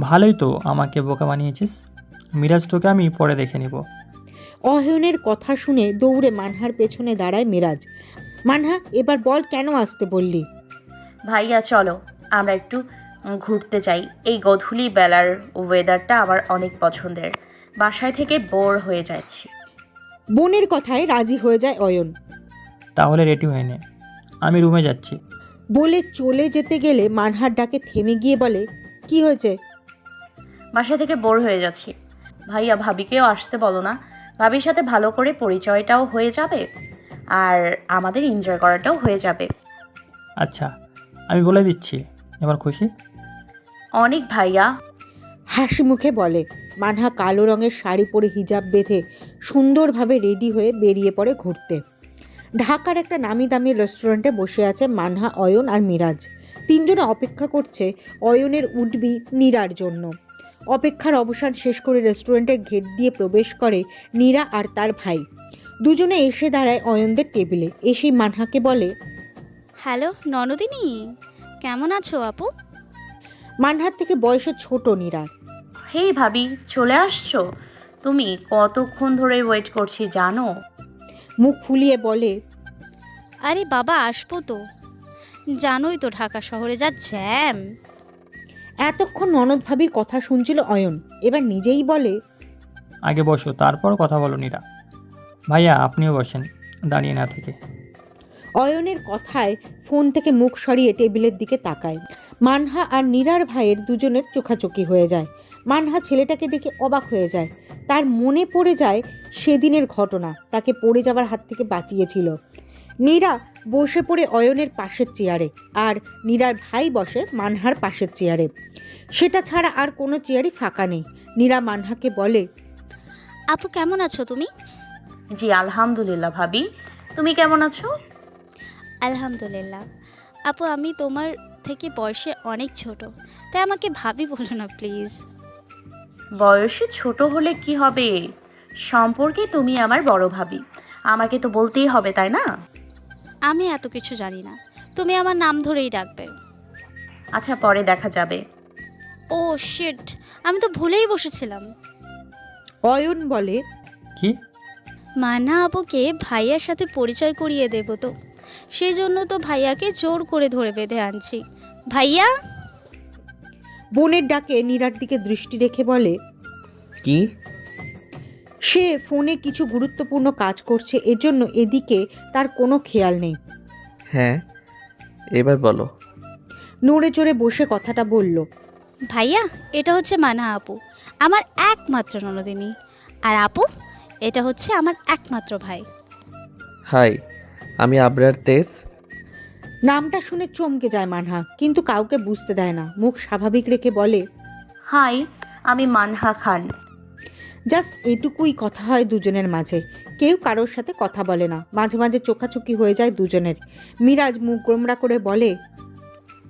ভালোই তো আমাকে বোকা বানিয়েছিস। মিরাজ তোকে আমি পরে দেখে নিব। অয়নের কথা শুনে দৌড়ে মানহার পেছনে দাঁড়ায় মিরাজ। মানহা এবার বল কেন আসতে বললি? ভাইয়া চলো আমরা একটু ঘুরতে যাই। এই গধূলি বেলার ওয়েদারটা আমার অনেক পছন্দের। বাসায় থেকে বোর হয়ে যাচ্ছি। বোনের কথায় রাজি হয়ে যায় অয়ন। তাহলে রেডি হয়ে নে। আমি রুমে যাচ্ছি। বলে চলে যেতে গেলে মানহার ডাকে থেমে গিয়ে বলে কি হয়েছে? বাসা থেকে বোর হয়ে যাচ্ছি। ভাইয়া ভাবিকেও আসতে বলো না। ভাবির সাথে ভালো করে পরিচয়টাও হয়ে যাবে আর আমাদের এনজয় করাটাও হয়ে যাবে। আচ্ছা আমি বলে দিচ্ছি। এবার খুশি? অনেক ভাইয়া। হাসি মুখে বলে মানহা কালো রঙের শাড়ি পরে হিজাব বেঁধে সুন্দরভাবে রেডি হয়ে বেরিয়ে পড়ে ঘুরতে। ঢাকার একটা নামি দামি রেস্টুরেন্টে বসে আছে মানহা অয়ন আর মিরাজ। তিনজনে অপেক্ষা করছে অয়নের উডবি নীরার জন্য। অপেক্ষার অবসান শেষ করে রেস্টুরেন্টের গেট দিয়ে প্রবেশ করে নীরা আর তার ভাই। দুজনে এসে দাঁড়ায় অয়নদের টেবিলে এসেই মানহাকে বলে হ্যালো ননদিনী কেমন আছো আপু? মানহার থেকে বয়সে ছোট নীরা। হেই ভাবি চলে আসছো? তুমি কতক্ষণ ধরে ওয়েট করছি জানো? মুখ ফুলিয়ে বলে আরে বাবা আসব তো। জানোই তো ঢাকা শহরে যা জ্যাম। এতক্ষণ ননদ ভাবির কথা শুনছিল অয়ন। এবার নিজেই বলে আগে বসো তারপর কথা বলো নিরা। ভাইয়া আপনিও বসেন দাঁড়িয়ে না থেকে। অয়নের কথায় ফোন থেকে মুখ সরিয়ে টেবিলের দিকে তাকায়। মানহা আর নীরার ভাইয়ের দুজনের চোখাচোখি হয়ে যায়। মানহা ছেলেটাকে দেখে অবাক হয়ে যায়। তার মনে পড়ে যায় সেদিনের ঘটনা তাকে পড়ে যাওয়ার হাত থেকে বাঁচিয়েছিল। নীরা বসে পড়ে অয়নের পাশের চেয়ারে আর নীরার ভাই বসে মানহার পাশের চেয়ারে। সেটা ছাড়া আর কোনো চেয়ারই ফাঁকা নেই। নীরা মানহাকে বলে আপু কেমন আছো তুমি? জি আলহামদুলিল্লাহ ভাবি। তুমি কেমন আছো? আলহামদুলিল্লাহ। আপু আমি তোমার থেকে বয়সে অনেক ছোট তাই আমাকে ভাবি বলো না প্লিজ। বয়সে ছোট হলে কি হবে? সম্পর্কে তুমি আমার বড় ভাবি। আমাকে তো বলতেই হবে তাই না? আমি এত কিছু জানি না। তুমি আমার নাম ধরেই ডাকবে। আচ্ছা পরে দেখা যাবে। ও শিট আমি তো ভুলেই বসেছিলাম। অয়ন বলে কি? মানা আপুকে ভাইয়ার সাথে পরিচয় করিয়ে দেব তো। সেই জন্য তো ভাইয়াকে জোর করে ধরে বেঁধে আনছি। ভাইয়া? বোনের ডাকে নীরার দিকে দৃষ্টি রেখে বলে কি? সে ফোনে কিছু গুরুত্বপূর্ণ কাজ করছে এজন্য এদিকে তার কোনো খেয়াল নেই। হ্যাঁ এবার বলো। নড়ে চড়ে বসে কথাটা বলল ভাইয়া এটা হচ্ছে মানা আপু আমার একমাত্র ননদিনী। আর আপু এটা হচ্ছে আমার একমাত্র ভাই। হাই আমি আবরার তেজ। নামটা শুনে চমকে যায় মানহা কিন্তু কাউকে বুঝতে দেয় না। মুখ স্বাভাবিক রেখে বলে হাই আমি মানহা খান। জাস্ট এটুকুই কথা হয় দুজনের মাঝে। কেউ কারোর সাথে কথা বলে না। মাঝে মাঝে চোখাচোখি হয়ে যায় দুজনের। মিরাজ মুখ গোমরা করে বলে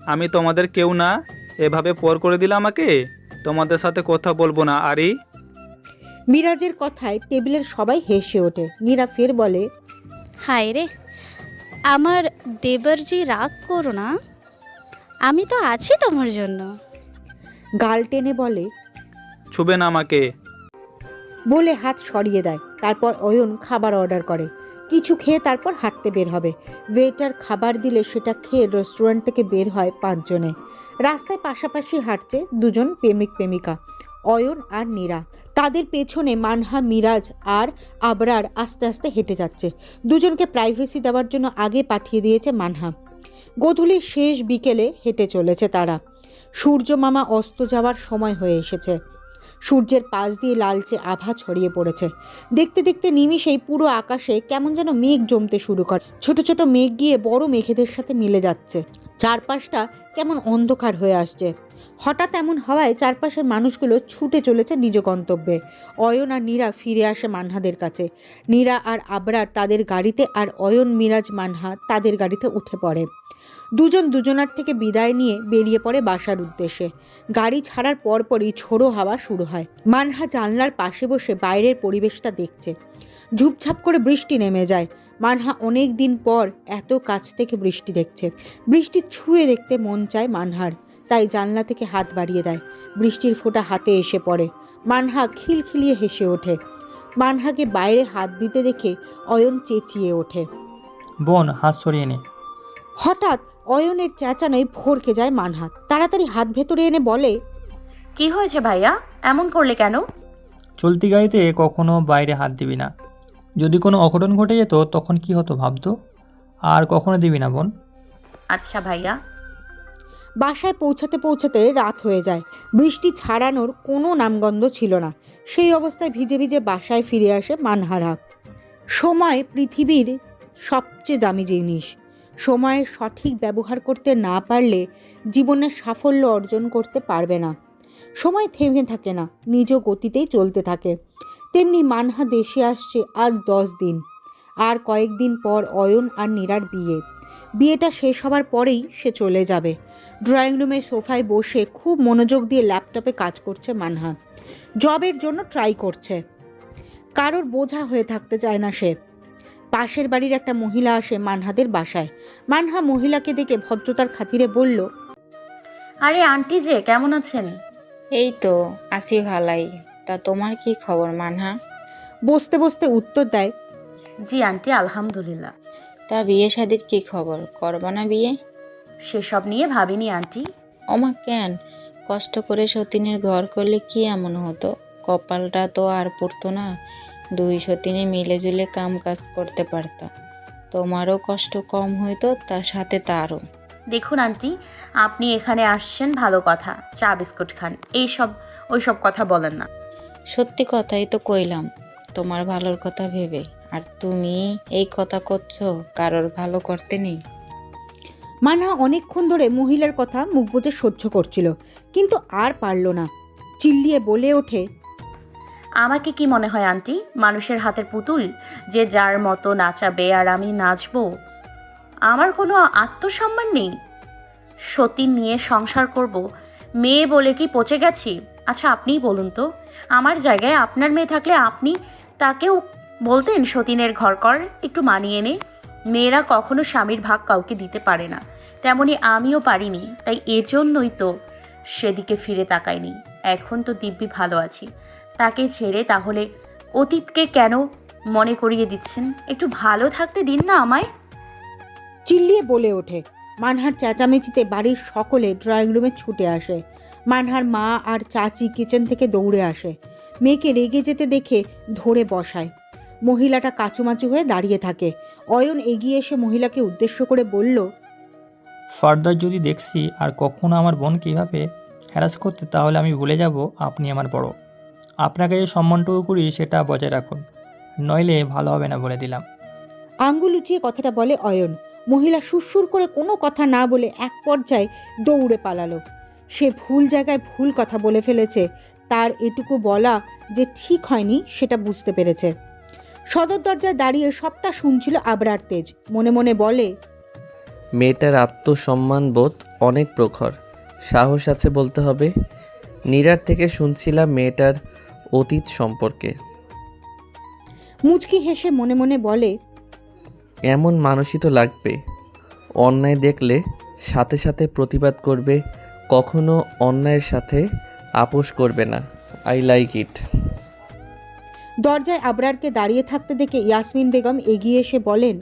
আমি তোমাদের কেউ না। এভাবে পর করে দিলে আমাকে? তোমাদের সাথে কথা বলব না আরে। মিরাজের কথায় টেবিলের সবাই হেসে ওঠে। মীরা ফের বলে হায় রে আমার দেবরজি রাগ করো না। আমি তো আছি তোমার জন্য। গাল টেনে বলে ছুবে না আমাকে। বলে হাত সরিয়ে দেয়। তারপর অয়ন খাবার অর্ডার করে। কিছু খেয়ে তারপর হাঁটতে বের হবে। ওয়েটার খাবার দিলে সেটা খেয়ে রেস্টুরেন্ট থেকে বের হয় পাঁচজনে। রাস্তায় পাশাপাশি হাঁটছে দুজন প্রেমিক প্রেমিকা, অয়ন আর নীরা তাদের পেছনে মানহা, মিরাজ আর আবরার আস্তে আস্তে হেঁটে যাচ্ছে। দুজনকে প্রাইভেসি দেওয়ার জন্য আগে পাঠিয়ে দিয়েছে মানহা। গোধূলির শেষ বিকেলে হেঁটে চলেছে তারা। সূর্য মামা অস্ত যাওয়ার সময় হয়ে এসেছে। সূর্যের পাশ দিয়ে লালচে আভা ছড়িয়ে পড়েছে। দেখতে দেখতে নিমিষেই পুরো আকাশে কেমন যেন মেঘ জমতে শুরু করে। ছোট ছোট মেঘ গিয়ে বড় মেঘেদের সাথে মিলে যাচ্ছে। চারপাশটা কেমন অন্ধকার হয়ে আসছে। হঠাৎ এমন হওয়ায় চারপাশের মানুষগুলো ছুটে চলেছে নিজ গন্তব্যে। অয়ন আর নীরা ফিরে আসে মানহাদের কাছে। নীরা আর আবরার তাদের গাড়িতে আর অয়ন মিরাজ মানহা তাদের গাড়িতে উঠে পড়ে। দুজন দুজনার থেকে বিদায় নিয়ে বেরিয়ে পড়ে বাসার উদ্দেশ্যে। গাড়ি ছাড়ার পরপরই ঝোড়ো হাওয়া শুরু হয়। মানহা জানলার পাশে বসে বাইরের পরিবেশটা দেখছে। ঝুপঝাপ করে বৃষ্টি নেমে যায়। মানহা অনেক দিন পর এত কাছ থেকে বৃষ্টি দেখছে। বৃষ্টি ছুঁয়ে দেখতে মন চায় মানহার তাই জানলা থেকে হাত বাড়িয়ে দেয়। বৃষ্টির ফোঁটা হাতে এসে পড়ে। মানহা খিলখিলিয়ে হেসে ওঠে। মানহাকে বাইরে হাত দিতে দেখে অয়ন চেঁচিয়ে ওঠে। বোন হাত সরিয়ে নে। হঠাৎ অয়নের চেঁচানোয় ভরকে যায় মানহাত। তাড়াতাড়ি হাত ভেতরে এনে বলে কি হয়েছে ভাইয়া? এমন করলে কেন? চলতি গাড়িতে কখনো বাইরে হাত দিবি না। যদি কোনো অঘটন ঘটে যেত তখন কি হতো ভাবতো? আর কখনো দিবি না বোন। আচ্ছা ভাইয়া। বাসায় পৌঁছাতে পৌঁছাতে রাত হয়ে যায়। বৃষ্টি ছাড়ানোর কোনো নামগন্ধ ছিল না। সেই অবস্থায় ভিজে ভিজে বাসায় ফিরে আসে মানহারা সময় পৃথিবীর সবচেয়ে দামি জিনিস। সময়ের সঠিক ব্যবহার করতে না পারলে জীবনের সাফল্য অর্জন করতে পারবে না। সময় থেমে থাকে না, নিজ গতিতেই চলতে থাকে। তেমনি মানহা দেশে আসছে আজ দশ দিন। আর কয়েকদিন পর অয়ন আর নীরার বিয়ে। বিয়েটা শেষ হবার পরেই সে চলে যাবে। ড্রয়িং রুমের সোফায় বসে খুব মনোযোগ দিয়ে ল্যাপটপে কাজ করছে মানহা। জবের জন্য ট্রাই করছে। কারোর বোঝা হয়ে থাকতে চায় না সে। পাশের বাড়ির একটা মহিলা আসে মানহাদের বাসায়। মানহা মহিলাকে দেখে ভদ্রতার খাতিরে বলল আরে আন্টি যে কেমন আছেন? এই তো আসি ভালাই। তা তোমার কি খবর মানহা? বসতে বসতে উত্তর দেয় জি আন্টি আলহামদুলিল্লাহ। তা বিয়ে শাদির কি খবর? করবা না বিয়ে? সেসব নিয়ে ভাবিনি আন্টি। ওমা কেন? কষ্ট করে সতীনের ঘর করলে কি এমন হতো? কপালটা তো আর পড়তো না। দুই সতীনে মিলে জুলে কাম কাজ করতে পারতাম তোমারও কষ্ট কম হইতো তার সাথে তারও। দেখুন আন্টি আপনি এখানে আসছেন ভালো কথা চা বিস্কুট খান এইসব ওইসব কথা বলেন না। সত্যি কথাই তো কইলাম তোমার ভালোর কথা ভেবে। আর তুমি এই কথা করছ কারোর ভালো করতে নেই। মানহা অনেকক্ষণ ধরে মহিলার কথা মুখ বুজে সহ্য করছিল কিন্তু আর পারল না। চিল্লিয়ে বলে ওঠে আমাকে কি মনে হয়, আন্টি? মানুষের হাতের পুতুল, যে যার মতো নাচাবে আর আমি নাচবো। আমার কোনো আত্মসম্মান নেই। সতীন নিয়ে সংসার করব। মেয়ে বলে কি পচে গেছি? আচ্ছা আপনিই বলুন তো। আমার জায়গায় আপনার মেয়ে থাকলে আপনি তাকেও বলতেন সতীনের ঘর কর একটু মানিয়ে নে। মেয়েরা কখনো স্বামীর ভাগ কাউকে দিতে পারে না। তেমনি আমিও পারিনি, তাই এজন্যই তো সেদিকে ফিরে তাকাইনি। এখন তো দিব্যি ভালো আছি। তাকে ছেড়ে তাহলে অতীতকে কেন মনে করিয়ে দিচ্ছেন? একটু ভালো থাকতে দিন না আমায়। চিল্লিয়ে বলে ওঠে। মানহার চেঁচামেচিতে বাড়ির সকলে ড্রয়িং রুমে ছুটে আসে। মানহার মা আর চাচি কিচেন থেকে দৌড়ে আসে। মেয়েকে রেগে যেতে দেখে ধরে বসায়। মহিলাটা কাচুমাচু হয়ে দাঁড়িয়ে থাকে। অয়ন এগিয়ে এসে মহিলাকে উদ্দেশ্য করে বলল ফার্দার যদি দেখছি আর কখনো আমার বোন কীভাবে হ্যারাস করতে তাহলে আমি ভুলে যাব। আপনি আমার বড়। আপনাকে যে সম্মানটুকু করি সেটা বজায় রাখুন। নইলে ভালো হবে না বলে দিলাম। আঙ্গুল উঁচিয়ে কথাটা বলে অয়ন। মহিলা সুরসুর করে কোনো কথা না বলে এক পর্যায়ে দৌড়ে পালালো। সে ভুল জায়গায় ভুল কথা বলে ফেলেছে। তার এটুকু বলা যে ঠিক হয়নি সেটা বুঝতে পেরেছে। সদর দরজায় দাঁড়িয়ে সবটা শুনছিল আবরার তেজ। মনে মনে বলে মেয়েটার আত্মসম্মান বোধ অনেক প্রখর। সাহস আছে বলতে হবে। নীরার থেকে শুনছিলাম মেয়েটার অতীত সম্পর্কে। মুচকি হেসে মনে মনে বলে এমন মানুষই তো লাগবে। অন্যায় দেখলে সাথে সাথে প্রতিবাদ করবে কখনো অন্যায়ের সাথে আপোষ করবে না। আই লাইক ইট দরজায় আবরারকে দাঁড়িয়ে থাকতে দেখে ইয়াসমিন বেগম এগিয়ে এসে বলেন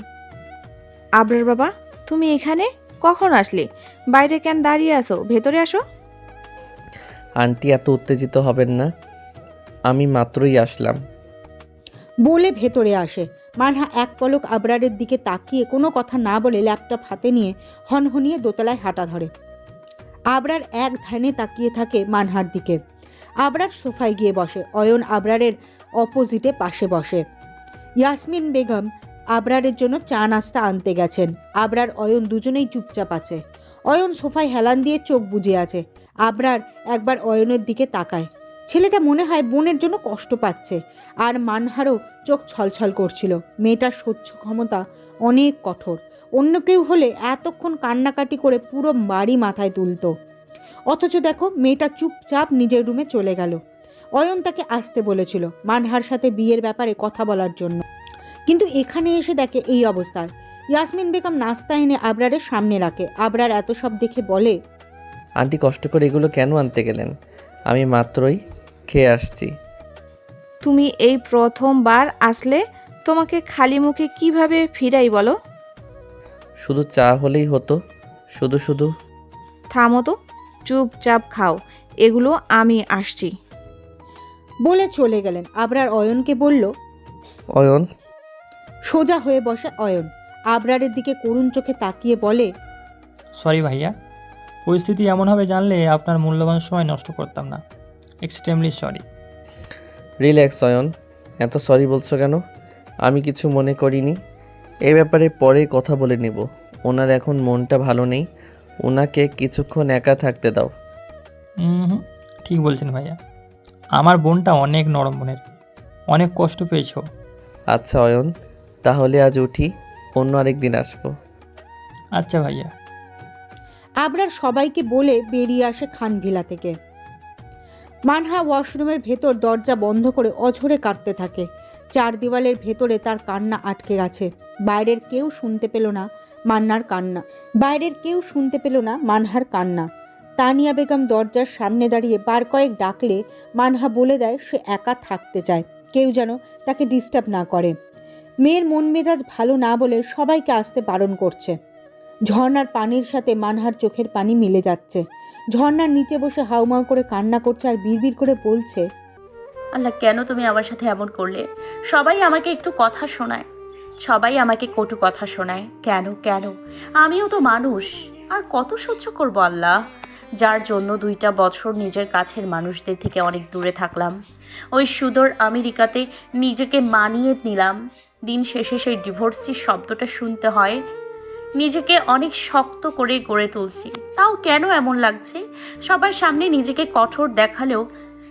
আবরার বাবা তুমি এখানে? কখন আসলে? বাইরে কেন দাঁড়িয়ে আসো ভেতরে আসো? আন্টি এত উত্তেজিত হবেন না। আমি মাত্রই আসলাম। বলে ভেতরে আসে। মানহা এক পলক আবরারের দিকে তাকিয়ে কোনো কথা না বলে ল্যাপটপ হাতে নিয়ে হনহনিয়ে দোতলায় হাঁটা ধরে। আবরার এক ধ্যানে তাকিয়ে থাকে মানহার দিকে। আবরার সোফায় গিয়ে বসে। অয়ন আবরারের অপোজিটে পাশে বসে। ইয়াসমিন বেগম আবরারের জন্য চা নাস্তা আনতে গেছেন। আবরার, অয়ন দুজনেই চুপচাপ আছে। অয়ন সোফায় হেলান দিয়ে চোখ বুজে আছে। আবরার একবার অয়নের দিকে তাকায়। ছেলেটা মনে হয় বোনের জন্য কষ্ট পাচ্ছে। আর মানহারও চোখ ছলছল করছিল। মেয়েটার সহ্য ক্ষমতা অনেক কঠোর। অন্য কেউ হলে এতক্ষণ কান্নাকাটি করে পুরো বাড়ি মাথায় তুলতো। অথচ দেখো, মেয়েটা চুপচাপ নিজের রুমে চলে গেল। অয়ন তাকে আসতে বলেছিল মানহার সাথে বিয়ের ব্যাপারে কথা বলার জন্য। কিন্তু এখানে এসে দেখে এই অবস্থা। ইয়াসমিন বেগম নাস্তা এনে আবরারের সামনে রাখে। আবরার এত সব দেখে বলে, আন্টি, কষ্ট করে এগুলো কেন আনতে গেলেন? আমি মাত্রই খেয়ে আসছি। তুমি এই প্রথমবার আসলে তোমাকে খালি মুখে কীভাবে ফিরাই বলো? শুধু চা হলেই হতো। শুধু শুধু। থামো তো চুপচাপ খাও। এগুলো আমি আসছি। বলে চলে গেলেন। আবরার অয়নকে বলল অয়ন? সোজা হয়ে বসে অয়ন। আবরারের দিকে করুণ চোখে তাকিয়ে বলে সরি ভাইয়া পরিস্থিতি এমন হবে জানলে আপনার মূল্যবান সময় নষ্ট করতাম না। এক্সট্রিমলি সরি রিল্যাক্স অয়ন এত সরি বলছো কেন? আমি কিছু মনে করিনি। এ ব্যাপারে পরে কথা বলে নিব। ওনার এখন মনটা ভালো নেই। ওনাকে কিছুক্ষণ একা থাকতে দাও। হুম ঠিক বলছেন ভাইয়া। আমার বোনটা অনেক নরম বোনের। অনেক কষ্ট পেয়েছ। আচ্ছা অয়ন তাহলে আজ উঠি। অন্য আরেক দিন আসব। আচ্ছা ভাইয়া। আবরার সবাইকে বলে বেরিয়ে আসে খানভিলা থেকে। মানহা ওয়াশরুমের ভেতর দরজা বন্ধ করে অঝরে কাঁদতে থাকে। চার দেওয়ালের ভেতরে তার কান্না আটকে গেছে। বাইরের কেউ শুনতে পেল না মান্নার কান্না। বাইরের কেউ শুনতে পেল না মানহার কান্না। তানিয়া বেগম দরজার সামনে দাঁড়িয়ে বার কয়েক ডাকলে মানহা বলে দেয়, সে একা থাকতে চায়। কেউ যেন তাকে ডিস্টার্ব না করে। মেয়ের মন মেজাজ ভালো না বলে সবাইকে আসতে বারণ করছে। ঝর্নার পানির সাথে মানহার চোখের পানি মিলে যাচ্ছে। ঝর্ণার নিচে বসে হাউমাউ করে কান্না করছে আর বিড়বিড় করে বলছে, আল্লাহ, কেন তুমি আমার সাথে এমন করলে? সবাই আমাকে একটু কথা শোনায়। সবাই আমাকে কটু কথা শোনায়। কেন কেন? আমিও তো মানুষ। আর কত সহ্য করব আল্লাহ? যার জন্য দুইটা বছর নিজের কাছের মানুষদের থেকে অনেক দূরে থাকলাম। ওই সুদূর আমেরিকাতে নিজেকে মানিয়ে নিলাম। দিন শেষে সেই ডিভোর্সির শব্দটা শুনতে হয় নিজেকে অনেক শক্ত করে গড়ে তুলছি। তাও কেন এমন লাগছে? সবার সামনে নিজেকে কঠোর দেখালেও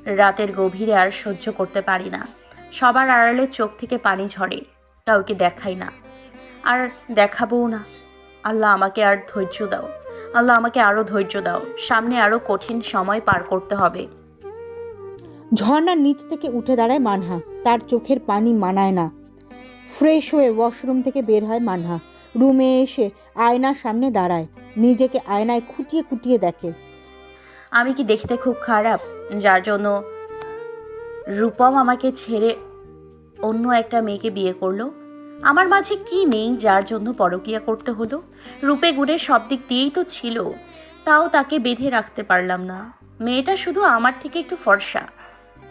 রাতের গভীরে আর সহ্য করতে পারি না। সবার আড়ালে চোখ থেকে পানি ঝরে, কাউকে দেখাই না। আর দেখাবও না। আল্লাহ আমাকে আর ধৈর্য দাও। আল্লাহ আমাকে আরও ধৈর্য দাও। সামনে আরও কঠিন সময় পার করতে হবে। ঝর্ণার নিচ থেকে উঠে দাঁড়ায় মানহা। তার চোখের পানি মানায় না। ফ্রেশ হয়ে ওয়াশরুম থেকে বের হয় মানহা। রুমে এসে আয়নার সামনে দাঁড়ায়। নিজেকে আয়নায় খুঁটিয়ে খুঁটিয়ে দেখে। আমি কি দেখতে খুব খারাপ? যার জন্য রূপম আমাকে ছেড়ে অন্য একটা মেয়েকে বিয়ে করল? আমার মাঝে কি নেই যার জন্য পরকিয়া করতে হলো? রূপে গুণে সব দিক দিয়েই তো ছিল, তাও তাকে বেঁধে রাখতে পারলাম না। মেয়েটা শুধু আমার থেকে একটু ফর্সা।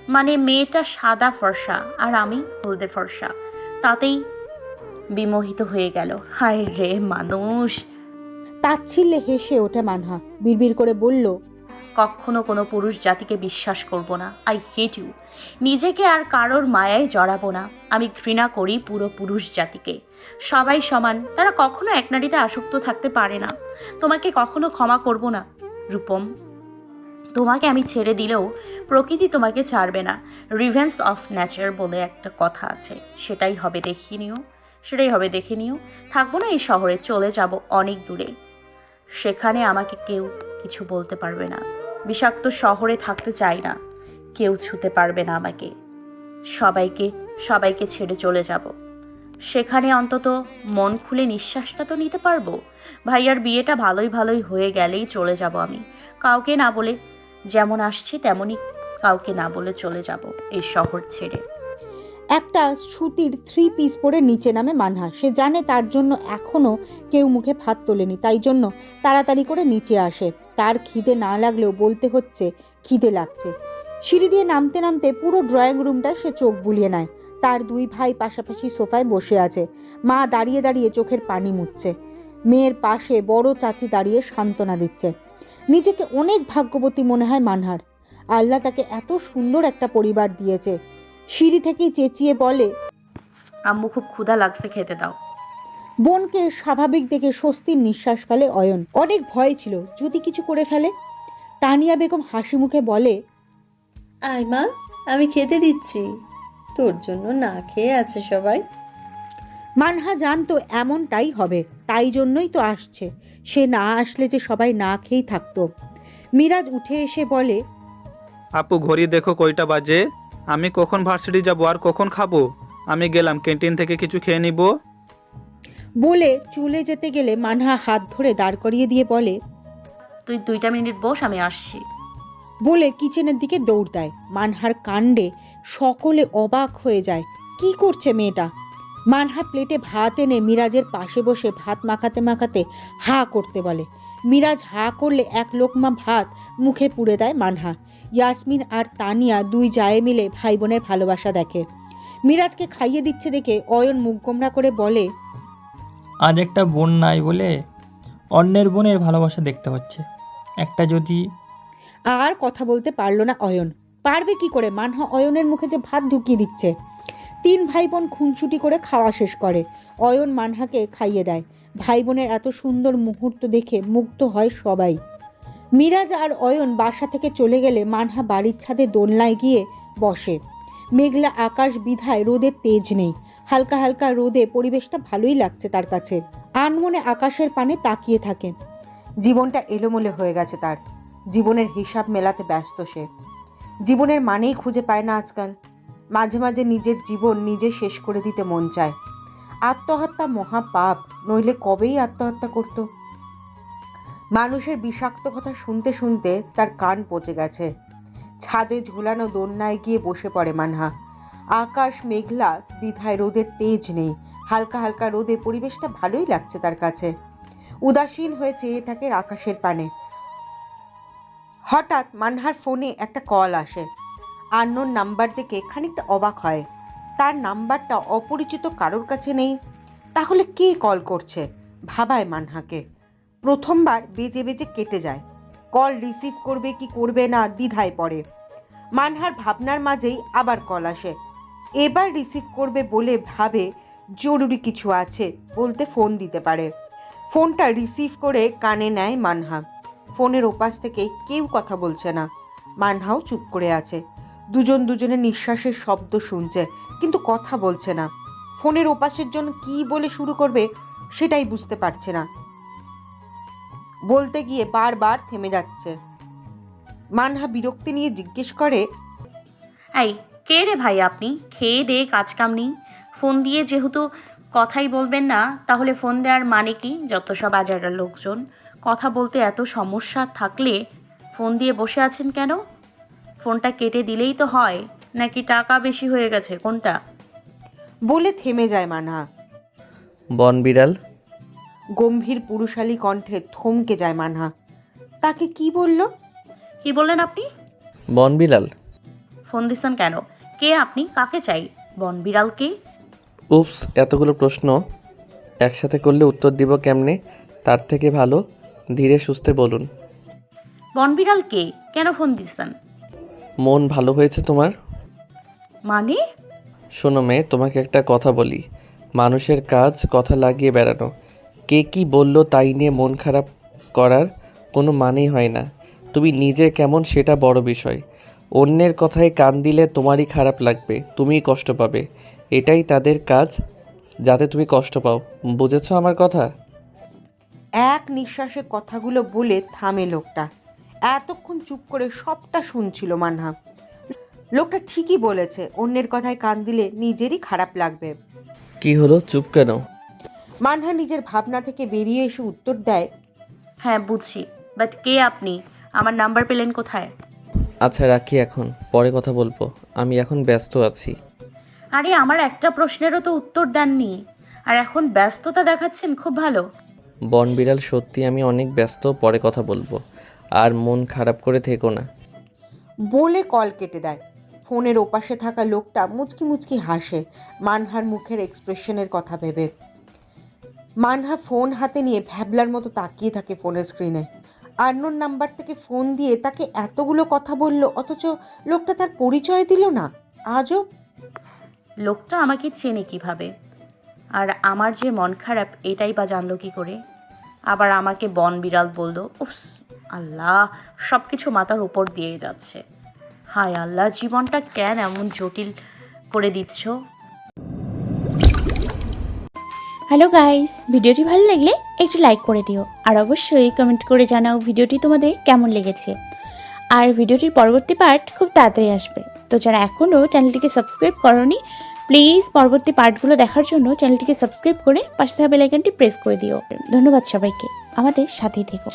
মানে মেয়েটা সাদা ফর্সা, আর আমি হলদে ফর্সা। তাতেই বিমোহিত হয়ে গেল। হায় রে মানুষ! তাচ্ছিল্যে হেসে ওঠে মানহা। বিড়বিড় করে বলল কখনো কোনো পুরুষ জাতিকে বিশ্বাস করব না। আই হেট ইউ নিজেকে আর কারোর মায়ায় জড়াবো না। আমি ঘৃণা করি পুরো পুরুষ জাতিকে। সবাই সমান। তারা কখনো এক নারীতে আসক্ত থাকতে পারে না। তোমাকে কখনো ক্ষমা করব না। রূপম তোমাকে আমি ছেড়ে দিলেও প্রকৃতি তোমাকে ছাড়বে না। রিভেন্স অফ নেচার বলে একটা কথা আছে। সেটাই হবে দেখিয়ে নিও সেটাই হবে, দেখে নিও। থাকব না এই শহরে, চলে যাব অনেক দূরে। সেখানে আমাকে কেউ কিছু বলতে পারবে না। বিষাক্ত শহরে থাকতে চাই না। কেউ ছুতে পারবে না আমাকে। সবাইকে সবাইকে ছেড়ে চলে যাব। সেখানে অন্তত মন খুলে নিঃশ্বাসটা তো নিতে পারব। ভাইয়ার বিয়েটা ভালোই ভালোই হয়ে গেলেই চলে যাব আমি। কাউকে না বলে যেমন আসছি, তেমনই কাউকে না বলে চলে যাব এই শহর ছেড়ে। একটা সুতির থ্রি পিস পরে নিচে নামে মানহা সে জানে তার জন্য এখনও কেউ মুখে ভাত তোলেনি, তাই জন্য তাড়াতাড়ি করে নিচে আসে। তার খিদে না লাগলেও বলতে হচ্ছে, খিদে লাগছে। সিঁড়ি দিয়ে নামতে নামতে পুরো ড্রয়িং রুমটায় সে চোখ বুলিয়ে নেয়। তার দুই ভাই পাশাপাশি সোফায় বসে আছে। মা দাঁড়িয়ে দাঁড়িয়ে চোখের পানি মুছছে। মেয়ের পাশে বড় চাচি দাঁড়িয়ে সান্ত্বনা দিচ্ছে। নিজেকে অনেক ভাগ্যবতী মনে হয় মানহার। আল্লাহ তাকে এত সুন্দর একটা পরিবার দিয়েছে। সিঁড়ি থেকেই চেঁচিয়ে বলে আম্মু খুব ক্ষুধা লাগছে খেতে দাও। বোনকে স্বাভাবিক দেখে স্বস্তির নিঃশ্বাস ফেলে অয়ন। অনেক ভয় ছিল যদি কিছু করে ফেলে। তানিয়া বেগম হাসি মুখে বলে আয় মা আমি খেতে দিচ্ছি। তোর জন্য না খেয়ে আছে সবাই। মানহা জানতো এমনটাই হবে তাই জন্যই তো আসছে। সে না আসলে যে সবাই না খেয়েই থাকতো। মিরাজ উঠে এসে বলে আপু ঘড়ি দেখো কয়টা বাজে। আমি কখন ভার্সিটি যাব আর কখন খাব? আমি গেলাম ক্যান্টিন থেকে কিছু খেয়ে নিব? বলে চলে যেতে গেলে মানহা হাত ধরে দাঁড় করিয়ে দিয়ে বলে তুই দুইটা মিনিট বস আমি আসছি। বলে কিচেনের দিকে দৌড় দেয়। মানহার কাণ্ডে সকলে অবাক হয়ে যায়। কি করছে মেয়েটা? মানহা প্লেটে ভাত এনে মিরাজের পাশে বসে ভাত মাখাতে মাখাতে হা করতে বলে। মিরাজ হা করলে এক লোকমা ভাত মুখে পুড়ে দেয় মানহা। ইয়াসমিন আর তানিয়া দুই জায়ে মিলে ভাই বোনের ভালোবাসা দেখে। মিরাজকে খাইয়ে দিচ্ছে দেখে অয়ন মুখ গোমরা করে বলে আজ একটা বোন নাই বলে অন্যের বোনের ভালোবাসা দেখতে হচ্ছে। একটা যদি আর কথা বলতে পারল না অয়ন। পারবে কি করে? মানহা অয়নের মুখে যে ভাত ঢুকিয়ে দিচ্ছে। তিন ভাই বোন খুনছুটি করে খাওয়া শেষ করে। অয়ন মানহাকে খাইয়ে দেয়। ভাই বোনের এত সুন্দর মুহূর্ত দেখে মুগ্ধ হয় সবাই। মিরাজ আর অয়ন বাসা থেকে চলে গেলে মানহা বাড়ির ছাদে দোলনায় গিয়ে বসে। মেঘলা আকাশ বিধায় রোদের তেজ নেই। হালকা হালকা রোদে পরিবেশটা ভালোই লাগছে তার কাছে। আনমনে আকাশের পানে তাকিয়ে থাকে। জীবনটা এলোমেলো হয়ে গেছে তার। জীবনের হিসাব মেলাতে ব্যস্ত সে। জীবনের মানেই খুঁজে পায় না আজকাল। মাঝে মাঝে নিজের জীবন নিজে শেষ করে দিতে মন চায়। আত্মহত্যা মহাপাপ, নইলে কবেই আত্মহত্যা করত? মানুষের বিষাক্ত কথা শুনতে শুনতে তার কান পচে গেছে। ছাদে ঝোলানো দোলনায় গিয়ে বসে পড়ে মানহা। আকাশ মেঘলা, বিধায় রোদের তেজ নেই। হালকা হালকা রোদে পরিবেশটা ভালোই লাগছে তার কাছে। উদাসীন হয়ে চেয়ে থাকে আকাশের পানে। হঠাৎ মানহার ফোনে একটা কল আসে। আননোন নাম্বার দেখে খানিকটা অবাক হয়। তার নাম্বারটা অপরিচিত কারোর কাছে নেই। তাহলে কে কল করছে? ভাবায় মানহাকে। প্রথমবার বেজে বেজে কেটে যায়। কল রিসিভ করবে কি করবে না দ্বিধায় পড়ে। মানহার ভাবনার মাঝেই আবার কল আসে। এবার রিসিভ করবে বলে ভাবে জরুরি কিছু আছে বলতে ফোন দিতে পারে। ফোনটা রিসিভ করে কানে নেয় মানহা। ফোনের ওপাশ থেকে কেউ কথা বলছে না। মানহাও চুপ করে আছে। দুজন দুজনের নিঃশ্বাসের শব্দ শুনছে, কিন্তু কথা বলছে না। ফোনের ওপাশের জন্য কি বলে শুরু করবে সেটাই বুঝতে পারছে না। বলতে গিয়ে বারবার থেমে যাচ্ছে। মানহা বিরক্তি নিয়ে জিজ্ঞেস করে, এই, কে রে ভাই আপনি? খেয়ে দে, কাজ কাম নেই। ফোন দিয়ে যেহেতু কথাই বলবেন না, তাহলে ফোন দেওয়ার মানে কি? যত সব আজারের লোকজন, কথা বলতে এত সমস্যা থাকলে ফোন দিয়ে বসে আছেন কেন? ফোনটা কেটে দিলেই তো হয়। নাকি টাকা বেশি হয়ে গেছে কোনটা? বলে থেমে যায় মানহা। বন বিড়াল। গম্ভীর পুরুষালী কণ্ঠে থমকে যায় মানহা। তাকে কি বলল? কি বললেন আপনি? বন বিড়াল। ফোন দিচ্ছেন কেন? কে আপনি? কাকে চাই? বন বিড়ালকে উপস এতগুলো প্রশ্ন। একসাথে করলে উত্তর দিব কেমনে? তার থেকে ভালো। ধীরে সুস্থে বলুন। বন বিড়াল কে? কেন ফোন দিচ্ছেন মন ভালো হয়েছে তোমার? মানে? শোনো মেয়ে তোমাকে একটা কথা বলি। মানুষের কাজ কথা লাগিয়ে বেড়ানো। কে কি বলল তাই নিয়ে মন খারাপ করার কোনো মানেই হয় না। তুমি নিজে কেমন সেটা বড় বিষয়। অন্যের কথায় কান দিলে তোমারই খারাপ লাগবে তুমিই কষ্ট পাবে। এটাই তাদের কাজ যাতে তুমি কষ্ট পাও। বুঝেছ আমার কথা? এক নিঃশ্বাসে কথাগুলো বলে থামে লোকটা। এতক্ষণ চুপ করে সবটা শুনছিল মানহা। লোকটা ঠিকই বলেছে অন্যের কথায় কান দিলে নিজেরই খারাপ লাগবে। কি হলো? চুপ কেন? মানহা নিজের ভাবনা থেকে বেরিয়ে এসে উত্তর দেয় হ্যাঁ বুঝছি। বাট কে আপনি? আমার নাম্বার পেলেন কোথায়? আচ্ছা রাখি এখন। পরে কথা বলব। আমি এখন ব্যস্ত আছি। আরে আমার একটা প্রশ্নেরও তো উত্তর দেননি। আর এখন ব্যস্ততা দেখাচ্ছেন খুব ভালো। বন বিড়াল সত্যি আমি অনেক ব্যস্ত পরে কথা বলব। আর মন খারাপ করে থেকো না। বলে কল কেটে দেয়। ফোনের ওপাশে থাকা লোকটা মুচকি মুচকি হাসে মানহার মুখের এক্সপ্রেশনের কথা ভেবে। মানহা ফোন হাতে নিয়ে ভ্যাবলার মতো তাকিয়ে থাকে ফোনের স্ক্রিনে আননোন নাম্বার থেকে ফোন দিয়ে তাকে এতগুলো কথা বলল অথচ লোকটা তার পরিচয় দিল না। আজও? লোকটা আমাকে চেনে কীভাবে? আর আমার যে মন খারাপ এটাই বা জানলো কি করে? আবার আমাকে বন বিড়াল বলল উফ আল্লাহ সব কিছু মাথার উপর দিয়ে যাচ্ছে। হায় আল্লাহ, জীবনটা কেন এমন জটিল করে দিচ্ছ? হ্যালো গাইস ভিডিওটি ভালো লাগলে একটু লাইক করে দিও, আর অবশ্যই কমেন্ট করে জানাও ভিডিওটি তোমাদের কেমন লেগেছে। আর ভিডিওটির পরবর্তী পার্ট খুব তাড়াতাড়ি আসবে। তো যারা এখনও চ্যানেলটিকে সাবস্ক্রাইব করনি প্লিজ পরবর্তী পার্টগুলো দেখার জন্য চ্যানেলটিকে সাবস্ক্রাইব করে পাশে থাকা বেল আইকনটি প্রেস করে দিও। ধন্যবাদ সবাইকে, আমাদের সাথেই থেকো।